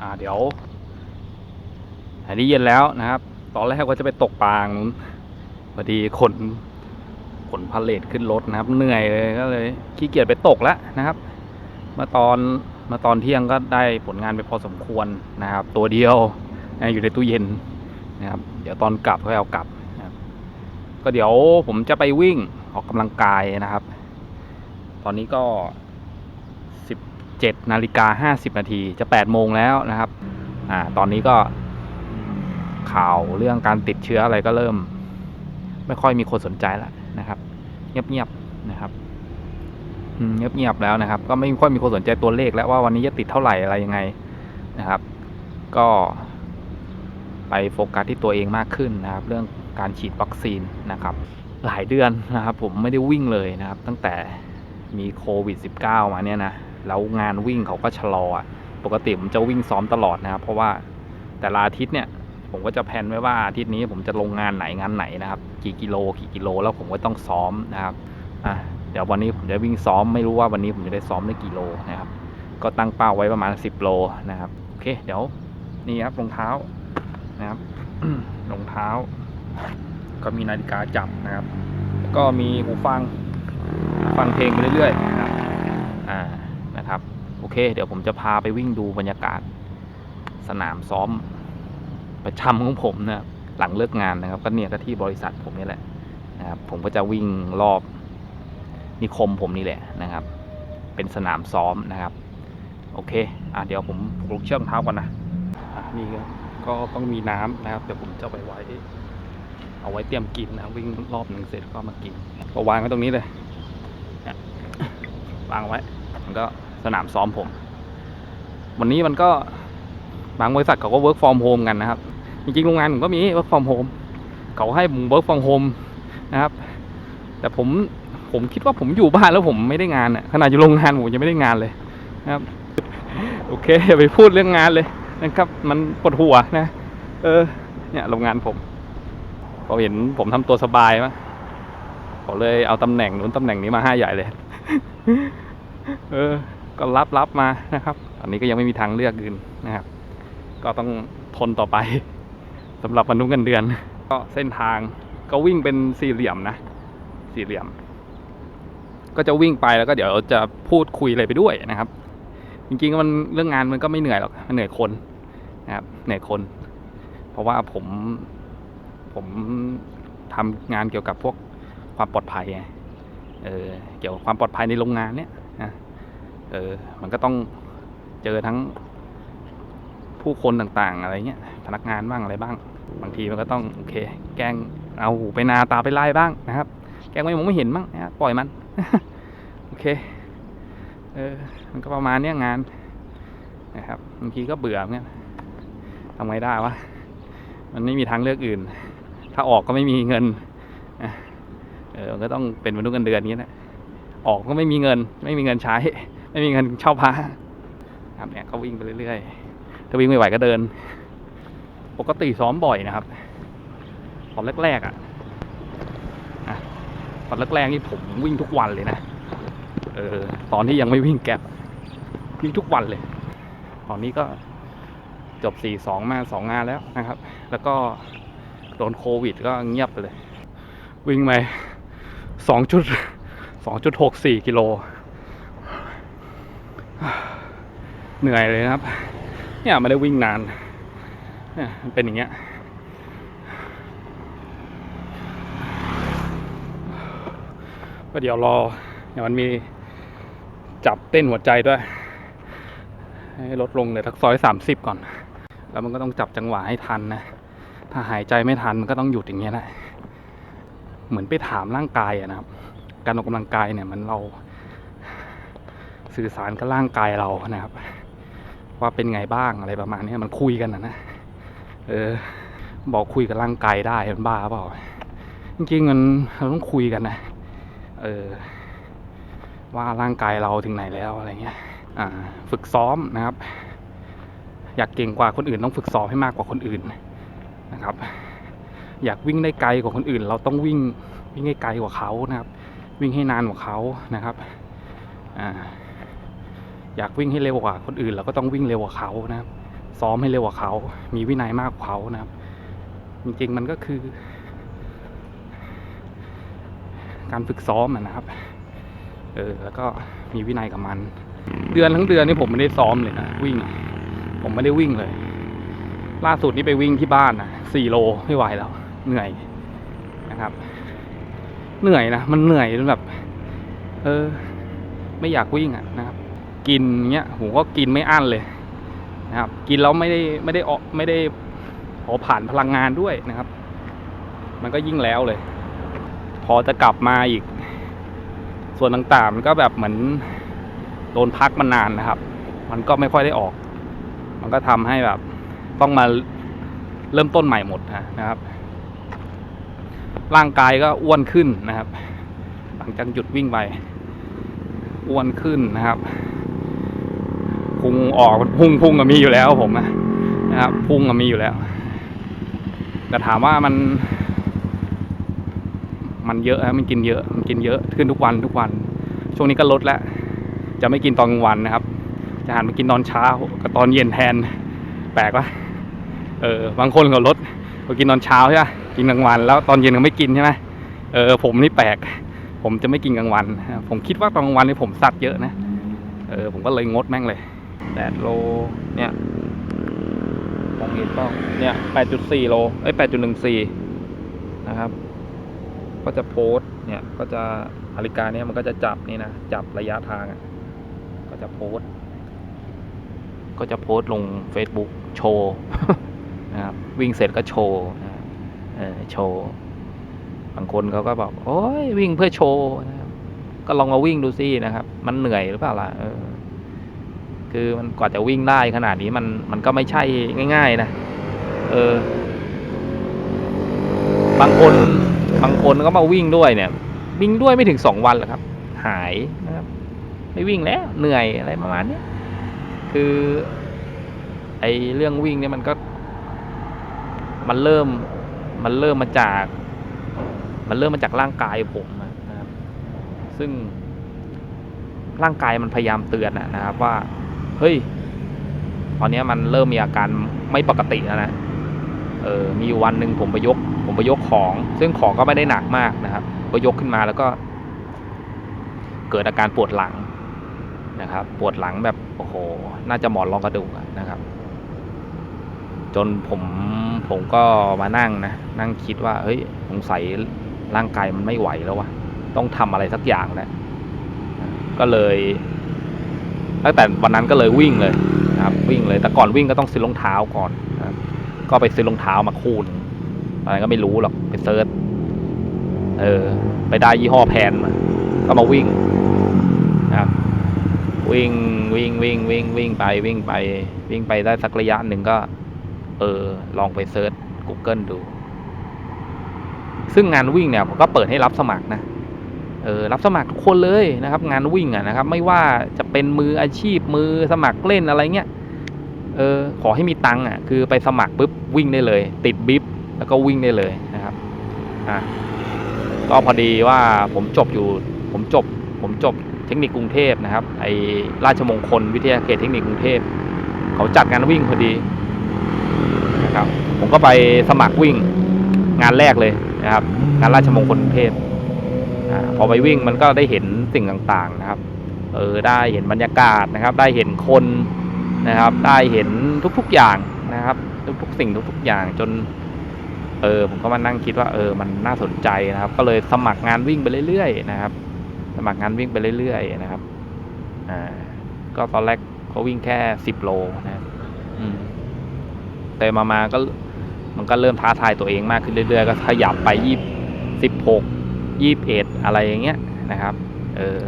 อ่าเดี๋ยวอันนี้เย็นแล้วนะครับ ตอนแรกว่าจะไปตกปลานู้นพอดีขนขนพาเลทขึ้นรถนะครับ เหนื่อยเลยก็เลยขี้เกียจไปตกแล้วนะครับมื่อตอนมื่อตอนเที่ยงก็ได้ผลงานไปพอสมควรนะครับ ตัวเดียวอยู่ในตู้เย็นนะครับ เดี๋ยวตอนกลับก็เอากลับนะครับ ก็เดี๋ยวผมจะไปวิ่งออกกำลังกายนะครับ ตอนนี้ก็ 7นาฬิกา50นาทีจะ 8 โมงแล้วนะครับอ่าตอนนี้ก็ข่าวเรื่องการติดเชื้ออะไรก็เริ่ม ไม่ค่อยมีคนสนใจแล้วนะครับ เงียบๆนะครับเงียบๆแล้วนะครับ ก็ไม่ค่อยมีคนสนใจตัวเลขแล้วว่าวันนี้จะติดเท่าไหร่อะไรยังไงนะครับ ก็ไปโฟกัสที่ตัวเองมากขึ้นนะครับ เรื่องการฉีดวัคซีนนะครับ หลายเดือนนะครับ ผมไม่ได้วิ่งเลยนะครับ ตั้งแต่มีโควิด -19 มาเนี่ยนะ แล้วงานวิ่งเขาก็ชะลอปกติผมจะวิ่งซ้อมตลอดนะครับ เพราะว่าแต่ละอาทิตย์เนี่ย ผมก็จะแพลนไว้ว่าอาทิตย์นี้ผมจะลงงานไหนงานไหนนะครับ กี่กิโลกี่กิโล แล้วผมก็ต้องซ้อมนะครับอะเดี๋ยววันนี้ผมจะวิ่งซ้อมไม่รู้ว่าวันนี้ผมจะได้ซ้อมได้กี่โลนะครับ ก็ตั้งเป้าไว้ประมาณ 10 โลนะครับโอเค เดี๋ยวนี่ครับรองเท้านะครับรองเท้า ก็มีนาฬิกาจับนะครับ ก็มีหูฟังฟังเพลงไปเรื่อยๆนะครับอ่า เค เดี๋ยวผมจะพาไปวิ่งดูบรรยากาศ สนามซ้อม ประจำของผมนะหลังเลิกงานนะครับ ก็เนี่ยก็ที่บริษัทผมนี่แหละนะครับผมก็จะวิ่งรอบนิคมผมนี่แหละนะครับ เป็นสนามซ้อมนะครับ โอเคอะเดี๋ยวผมปลุกเชือกรองเท้าก่อนนะอะนี่ก็ก็ต้องมีน้ำนะครับ เดี๋ยวผมจะไปไว้ เอาไว้เตรียมกินนะวิ่งรอบหนึ่งเสร็จก็มากินก็วางไว้ตรงนี้เลยเนี่ยวางไว้ มันก็ สนามซ้อมผม วันนี้มันก็บางบริษัทเขาก็ work from home กันนะครับ จริงๆโรงงานผมก็มี work from home เขาให้ผม work from home นะครับ แต่ผมผมคิดว่าผมอยู่บ้านแล้วผมไม่ได้งานอะขนาดอยู่โรงงานผมยังไม่ได้งานเลยนะครับ โอเคอย่าไปพูดเรื่องงานเลยนะครับ มันปวดหัวนะ เออ เนี่ยโรงงานผมเขาเห็นผมทำตัวสบายมั้ยเขาเลยเอาตำแหน่งนู้นตำแหน่งนี้มาให้ใหญ่เลย เออ ก็รับรับมานะครับ ตอนนี้ก็ยังไม่มีทางเลือกอื่นนะครับ ก็ต้องทนต่อไปสำหรับมนุษย์เงินเดือน ก็เส้นทางก็วิ่งเป็นสี่เหลี่ยมนะ สี่เหลี่ยม ก็จะวิ่งไปแล้วก็เดี๋ยวจะพูดคุยอะไรไปด้วยนะครับ จริงๆมันเรื่องงานมันก็ไม่เหนื่อยหรอกมันเหนื่อยคนนะครับ เหนื่อยคน เพราะว่าผมผมทำงานเกี่ยวกับพวกความปลอดภัยเออเกี่ยวกับความปลอดภัยในโรงงานเนี่ยนะ เออ มันก็ต้องเจอทั้งผู้คนต่างๆ อะไรเงี้ย พนักงานบ้างอะไรบ้าง บางทีมันก็ต้องโอเค แกล้งเอาหูไปนาตาไปไล่บ้างนะครับ แกล้งไม่มองไม่เห็นบ้างนะปล่อยมัน โอเค เออ มันก็ประมาณเนี้ยงานนะครับบางทีก็เบื่อเหมือนกันทำไงได้วะ มันไม่มีทางเลือกอื่น ถ้าออกก็ไม่มีเงิน เออ มันก็ต้องเป็นมนุษย์เงินเดือนนี้แหละออกก็ไม่มีเงิน ไม่มีเงินใช้ ไม่มีเงินเช่าพระครับเนี่ยก็วิ่งไปเรื่อยๆถ้าวิ่งไม่ไหวก็เดิน ปกติซ้อมบ่อยนะครับตอนแรกๆอะอะตอนแรกๆนี่ผมวิ่งทุกวันเลยนะเออตอนที่ยังไม่วิ่งแก๊ปวิ่งทุกวันเลยตอนนี้ก็จบสี่สองมาสองงานแล้วนะครับ แล้วก็โดนโควิดก็เงียบไปเลย วิ่งไปสองจุดสองจุดหกสี่กิโล เหนื่อยเลยนะครับ เนี่ยไม่ได้วิ่งนานเนี่ยมันเป็นอย่างเงี้ยก็เดี๋ยวรอเดี๋ยวมันมีจับเต้นหัวใจด้วยให้ลดลงเลือทักซอยสามสิบก่อน แล้วมันก็ต้องจับจังหวะให้ทันนะ ถ้าหายใจไม่ทันมันก็ต้องหยุดอย่างเงี้ยแหละ เหมือนไปถามร่างกายอะนะครับ การออกกำลังกายเนี่ยมันเราสื่อสารกับร่างกายเรานะครับ ว่าเป็นไงบ้างอะไรประมาณนี้มันคุยกันนะนะเออ บอกคุยกับร่างกายได้มันบ้าเปล่าจริงๆมันเราต้องคุยกันนะเออ ว่าร่างกายเราถึงไหนแล้วอะไรเงี้ย อ่า ฝึกซ้อมนะครับ อยากเก่งกว่าคนอื่นต้องฝึกซ้อมให้มากกว่าคนอื่นนะครับ อยากวิ่งได้ไกลกว่าคนอื่น เราต้องวิ่งวิ่งให้ไกลกว่าเขานะครับ วิ่งให้นานกว่าเขานะครับ อ่า อยากวิ่งให้เร็วกว่าคนอื่นเราก็ต้องวิ่งเร็วกว่าเขานะครับ ซ้อมให้เร็วกว่าเขา มีวินัยมากกว่าเขานะครับ จริงๆมันก็คือ การฝึกซ้อมอะนะครับ เออแล้วก็มีวินัยกับมัน เดือนทั้งเดือนนี่ผมไม่ได้ซ้อมเลยนะวิ่ง ผมไม่ได้วิ่งเลย ล่าสุดนี่ไปวิ่งที่บ้านนะสี่โลไม่ไหวแล้ว เหนื่อยนะครับ เหนื่อยนะมันเหนื่อยจนแบบ เออ ไม่อยากวิ่งอะนะครับ กินเงี้ยผมก็กินไม่อั้นเลยนะครับ กินแล้วไม่ได้ไม่ได้ออกไม่ได้เผาผ่านพลังงานด้วยนะครับ มันก็ยิ่งแล้วเลย พอจะกลับมาอีก ส่วนต่างๆมันก็แบบเหมือนโดนพักมานานนะครับ มันก็ไม่ค่อยได้ออก มันก็ทำให้แบบ ต้องมาเริ่มต้นใหม่หมดนะครับ ร่างกายก็อ้วนขึ้นนะครับ หลังจากหยุดวิ่งไป อ้วนขึ้นนะครับ พุงออกพุ่งพุ่งก็มีอยู่แล้วผมอะนะครับพุ่งก็มีอยู่แล้ว แต่ถามว่ามัน มันเยอะนะมันกินเยอะมันกินเยอะขึ้นทุกวันทุกวัน ช่วงนี้ก็ลดแล้ว จะไม่กินตอนกลางวันนะครับ จะหันมากินตอนเช้ากับตอนเย็นแทน แปลกวะเออบางคนก็ลดพอกินตอนเช้าใช่ไหมกินกลางวัน แล้วตอนเย็นก็ไม่กินใช่ไหมเออผมนี่แปลก ผมจะไม่กินกลางวัน ผมคิดว่าตอนกลางวันนี่ผมสัตว์เยอะนะ เออผมก็เลยงดแม่งเลย แปดโล เนี่ยมองเห็นเปล่าเนี่ยแปดจุดสี่โล เอ้ยแปดจุดหนึ่งสี่นะครับ ก็จะโพสเนี่ย ก็จะนาฬิกาเนี่ยมันก็จะจับนี่นะ จับระยะทางอะก็จะโพสก็จะโพสลง Facebook โชว์นะครับ วิ่งเสร็จก็โชว์นะเออโชว์ บางคนเขาก็บอก โอ้ยวิ่งเพื่อโชว์นะครับ ก็ลองมาวิ่งดูสินะครับ มันเหนื่อยหรือเปล่าล่ะเออ คือมันกว่าจะวิ่งได้ขนาดนี้มันมันก็ไม่ใช่ง่าย ๆ นะ เออ บางคนบางคนก็มาวิ่งด้วยเนี่ย วิ่งด้วยไม่ถึงสองวันหรอกครับ หายนะครับ ไม่วิ่งแล้วเหนื่อยอะไรประมาณนี้คือ ไอเรื่องวิ่งเนี่ยมันก็ มันเริ่ม มันเริ่มมาจาก มันเริ่มมาจากร่างกายผมนะครับ ซึ่งร่างกายมันพยายามเตือนอะนะครับว่า เฮ้ย ตอนนี้มันเริ่มมีอาการไม่ปกติแล้วนะ เออ มีวันหนึ่งผมไปยก ผมไปยกของ ซึ่งของก็ไม่ได้หนักมากนะครับก็ยกขึ้นมาแล้วก็ เกิดอาการปวดหลังนะครับ ปวดหลังแบบโอ้โห น่าจะหมอนรองกระดูกอะนะครับ จนผมผมก็มานั่งนะ นั่งคิดว่า เฮ้ย สงสัยร่างกายมันไม่ไหวแล้ววะ ต้องทำอะไรสักอย่างแหละก็เลย ตั้งแต่วันนั้นก็เลยวิ่งเลยนะครับวิ่งเลยแต่ก่อนวิ่งก็ต้องซื้อรองเท้าก่อนนะก็ไปซื้อรองเท้ามาคู่นึงอะไรก็ไม่รู้หรอกไปเซิร์ชเออ ไปได้ยี่ห้อแพนมาก็มาวิ่งนะครับวิ่งวิ่งวิ่งวิ่งวิ่งไปวิ่งไป วิ่งไปได้สักระยะหนึ่งก็ เออ ลองไปเซิร์ช Google ดู ซึ่งงานวิ่งเนี่ยผมก็เปิดให้รับสมัครนะ เออรับสมัครทุกคนเลยนะครับ งานวิ่งอะนะครับ ไม่ว่าจะเป็นมืออาชีพมือสมัครเล่นอะไรเงี้ยเออขอให้มีตังค์อะ คือไปสมัครปุ๊บวิ่งได้เลย ติดบิ๊บแล้วก็วิ่งได้เลยนะครับอะก็พอดีว่าผมจบอยู่ผมจบ ผมจบเทคนิคกรุงเทพนะครับ ไอราชมงคลวิทยาเขตเทคนิคกรุงเทพเขาจัดงานวิ่งพอดีนะครับ ผมก็ไปสมัครวิ่งงานแรกเลยนะครับ งานราชมงคลกรุงเทพ พอไปวิ่งมันก็ได้เห็นสิ่งต่างๆนะครับ เออได้เห็นบรรยากาศนะครับ ได้เห็นคนนะครับ ได้เห็นทุกๆอย่างนะครับ ทุกๆ สิ่งทุก ๆ อย่างจน เออผมก็มานั่งคิดว่าเออมันน่าสนใจนะครับ ก็เลยสมัครงานวิ่งไปเรื่อยๆนะครับ สมัครงานวิ่งไปเรื่อยๆนะครับอ่าก็ตอนแรกเขาวิ่งแค่สิบโลนะครับอืมแต่มามาก็มันก็เริ่มท้าทายตัวเองมากขึ้นเรื่อยๆ ก็ขยับไปยี่สิบหก ยี่สิบเอ็ดอะไรอย่างเงี้ยนะครับ เออ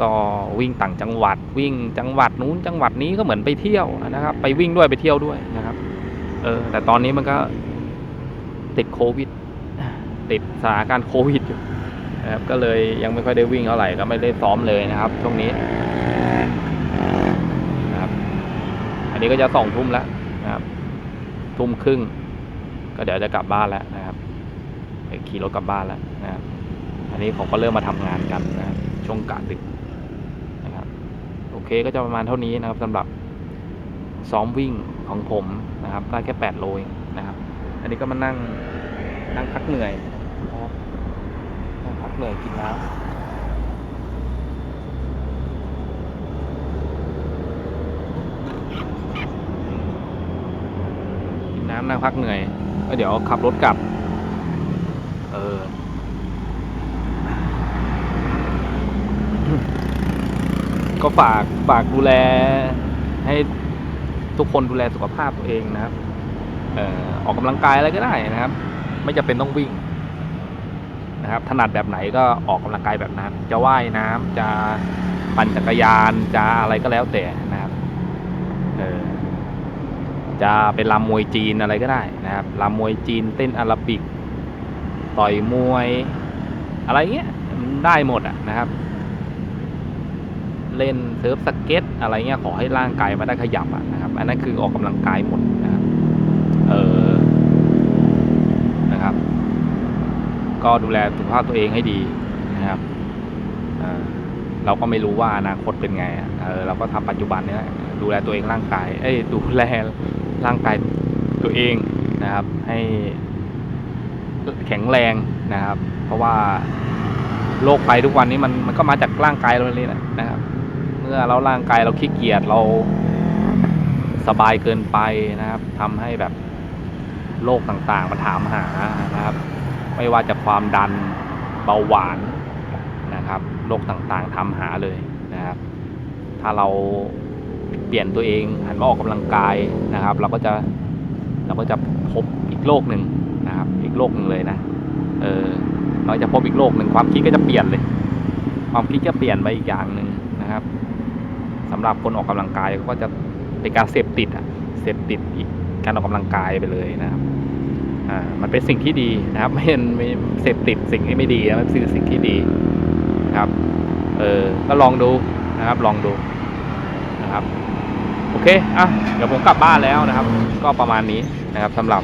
ก็วิ่งต่างจังหวัด วิ่งจังหวัดนู้นจังหวัดนี้ก็เหมือนไปเที่ยวนะครับ ไปวิ่งด้วยไปเที่ยวด้วยนะครับ เออ แต่ตอนนี้มันก็ติดโควิด ติดสถานการณ์โควิดอยู่นะครับ ก็เลยยังไม่ค่อยได้วิ่งเท่าไหร่ก็ไม่ได้ซ้อมเลยนะครับช่วงนี้นะครับ อันนี้ก็จะสองทุ่มแล้วนะครับ ทุ่มครึ่ง ก็เดี๋ยวจะกลับบ้านแล้วนะครับ ขี่รถกลับบ้านแล้วนะครับอันนี้ผมก็เริ่มมาทำงานกันนะครับช่วงกะดึกนะครับโอเคก็จะประมาณเท่านี้นะครับสำหรับซ้อมวิ่งของผมนะครับได้แค่แปดโลเองนะครับ อันนี้ก็มานั่งนั่งพักเหนื่อยนะครับนั่งพักเหนื่อยกินน้ำกินน้ำนั่งพักเหนื่อยเดี๋ยวขับรถกลับ ออก็ฝากฝากดูแลให้ทุกคนดูแลสุขภาพตัวเองนะครับเออออกกำลังกายอะไรก็ได้นะครับ ไม่จำเป็นต้องวิ่งนะครับ ถนัดแบบไหนก็ออกกำลังกายแบบนั้น จะว่ายน้ำจะปั่นจักรยานจะอะไรก็แล้วแต่นะครับเออจะเป็นลำมวยจีนอะไรก็ได้นะครับลำมวยจีนเต้นอาราบิก ต่อยมวย อะไรเงี้ยได้หมดอะนะครับ เล่นเซิร์ฟสเก็ตอะไรเงี้ยขอให้ร่างกายมาได้ขยับอะนะครับ อันนั้นคือออกกำลังกายหมดนะครับ เออนะครับ ก็ดูแลสุขภาพตัวเองให้ดีนะครับเราก็ไม่รู้ว่าอนาคตเป็นไงเออเราก็ทำปัจจุบันเนี้ยดูแลตัวเองร่างกาย เอ้ยดูแลร่างกายตัวเองนะครับ ให้ แข็งแรงนะครับ เพราะว่าโรคภัยทุกวันนี้มันมันก็มาจากร่างกายเราเลยนะนะครับ เมื่อเราร่างกายเราขี้เกียจเราสบายเกินไปนะครับทำให้แบบโรคต่างๆมาถามหานะครับ ไม่ว่าจะความดันเบาหวานนะครับโรคต่างๆทำหาเลยนะครับ ถ้าเราเปลี่ยนตัวเองหันมาออกกำลังกายนะครับ เราก็จะเราก็จะพบอีกโลกหนึ่ง นะครับ อีกโลกหนึ่งเลยนะ เออเราจะพบอีกโลกหนึ่งความคิดก็จะเปลี่ยนเลย ความคิดจะเปลี่ยนไปอีกอย่างหนึ่งนะครับสำหรับคนออกกำลังกายก็จะเป็นการเสพติดอะเสพติดอีกการออกกำลังกายไปเลยนะครับอ่ามันเป็นสิ่งที่ดีนะครับ ไม่เป็นไม่เสพติดสิ่งที่ไม่ดีนะมันคือสิ่งที่ดีนะครับ เออก็ลองดูนะครับ ลองดูนะครับ โอเค อะ เดี๋ยวผมกลับบ้านแล้วนะครับ ก็ประมาณนี้นะครับสำหรับ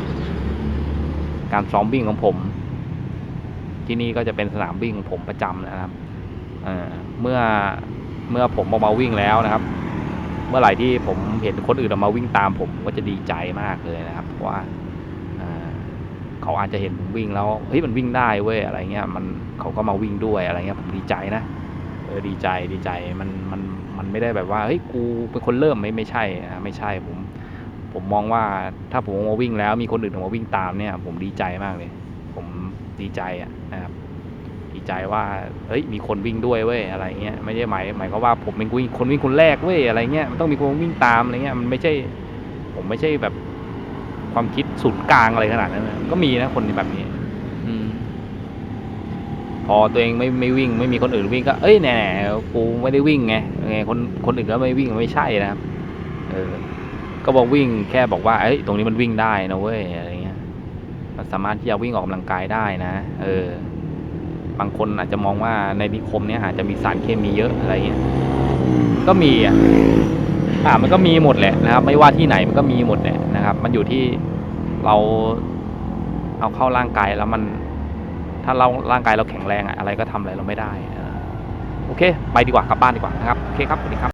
การซ้อมวิ่งของผม ที่นี่ก็จะเป็นสนามวิ่งของผมประจำนะครับเเมื่อเมื่อผมออกมาวิ่งแล้วนะครับ เมื่อไหร่ที่ผมเห็นคนอื่นออกมาวิ่งตามผมก็จะดีใจมากเลยนะครับเพราะว่าอ่าเขาอาจจะเห็นผมวิ่งแล้วเฮ้ยมันวิ่งได้เว้ยอะไรเงี้ยมันเขาก็มาวิ่งด้วยอะไรเงี้ยผมดีใจนะเออดีใจดีใจมันมันมันไม่ได้แบบว่าเฮ้ยกูเป็นคนเริ่มไม่ไม่ใช่นะไม่ใช่ผม ผมมองว่าถ้าผมมาวิ่งแล้วมีคนอื่นออกมาวิ่งตามเนี่ย ผมดีใจมากเลย ผมดีใจอะนะครับ ดีใจว่าเฮ้ยมีคนวิ่งด้วยเว้ยอะไรเงี้ยไม่ใช่หมายหมายความว่าผมเป็นวิ่งคนวิ่งคนแรกเว้ยอะไรเงี้ยมันต้องมีคนวิ่งตามอะไรเงี้ยมันไม่ใช่ ผมไม่ใช่แบบความคิดศูนย์กลางอะไรขนาดนั้นนะก็มีนะคนแบบนี้ อืมพอตัวเองไม่ไม่วิ่งไม่มีคนอื่นวิ่งก็เอ้ยแน่ๆกูไม่ได้วิ่งไงไงคนคนอื่นก็ไม่วิ่งไม่ใช่นะครับเออ ก็บอกวิ่งแค่บอกว่าเอ้ยตรงนี้มันวิ่งได้นะเว้ยอะไรเงี้ยมันสามารถที่จะวิ่งออกกำลังกายได้นะ เออ บางคนอาจจะมองว่าในนิคมเนี้ยอาจจะมีสารเคมีเยอะอะไรเงี้ยก็มีอะอ่ามันก็มีหมดแหละนะครับ ไม่ว่าที่ไหนมันก็มีหมดแหละนะครับ มันอยู่ที่เราเอาเข้าร่างกายแล้วมัน ถ้าเราร่างกายเราแข็งแรงอะอะไรก็ทำอะไรเราไม่ได้โอเค ไปดีกว่ากลับบ้านดีกว่านะครับ โอเคครับสวัสดีครับ